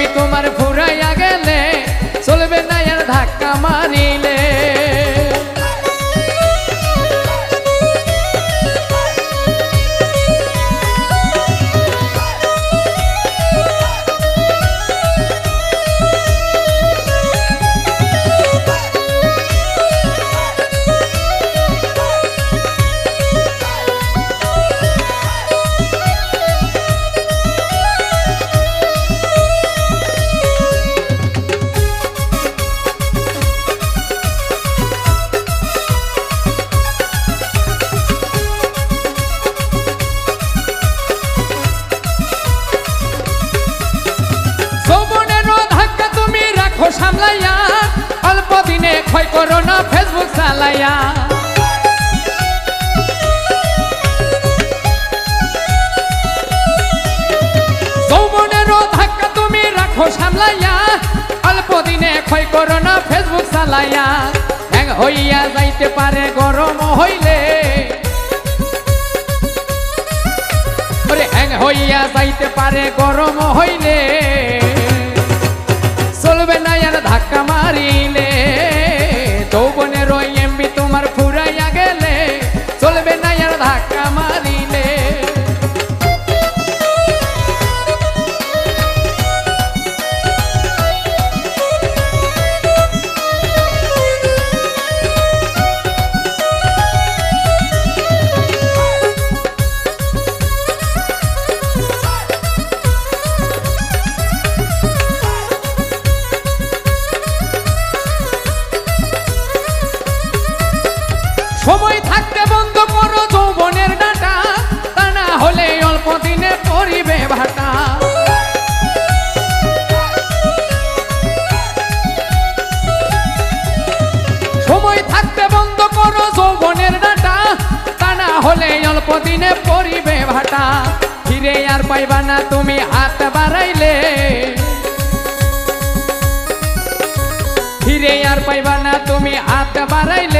MB তোমার রাখো অল্প দিনে ক্ষয় করো না ফেসবুক চালাইয়া তুমি রাখো সামলাইয়া অল্প দিনে ক্ষয় করো না ফেসবুক চালাইয়া হ্যাং হইয়া যাইতে পারে, গরম হইলে। হইয়া যাইতে পারে, গরম হইলে। চলবে না আর ধাক্কা মারিলে ভাটা সময় থাকতে বন্ধ করো যৌবনের ডাটা। তা না হলে অল্প দিনে পরিবে ভাটা। ফিরে আর পাইবা না তুমি হাত বাড়াইলে। ফিরে আর পাইবা না তুমি হাত বাড়াইলে।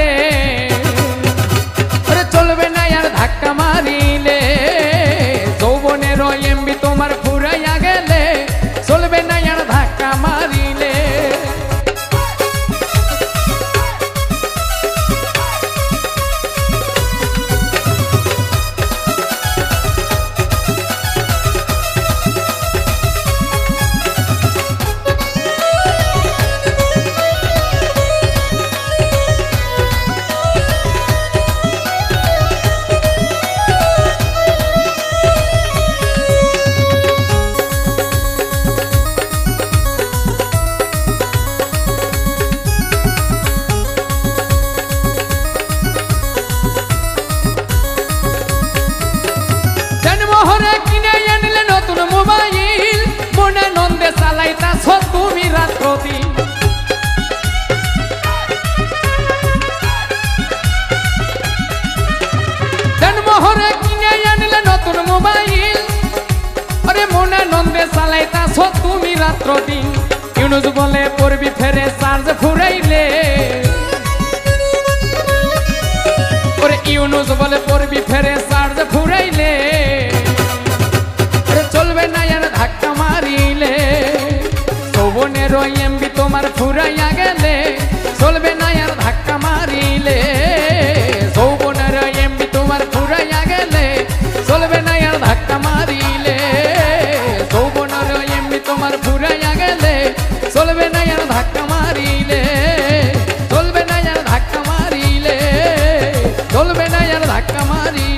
আরে মনে নন্দে চালাইতাছ তুমি রাত্র দিন ইউনুস বলে, পড়বি ফেরে, চার্জ ফুরাইলে। ওরে ইউনুস বলে, পড়বি ফেরে চলবে না আর ধাক্কা মারিলে, চলবে না আর ধাক্কা মারিলে, চলবে না আর ধাক্কা মারিলে।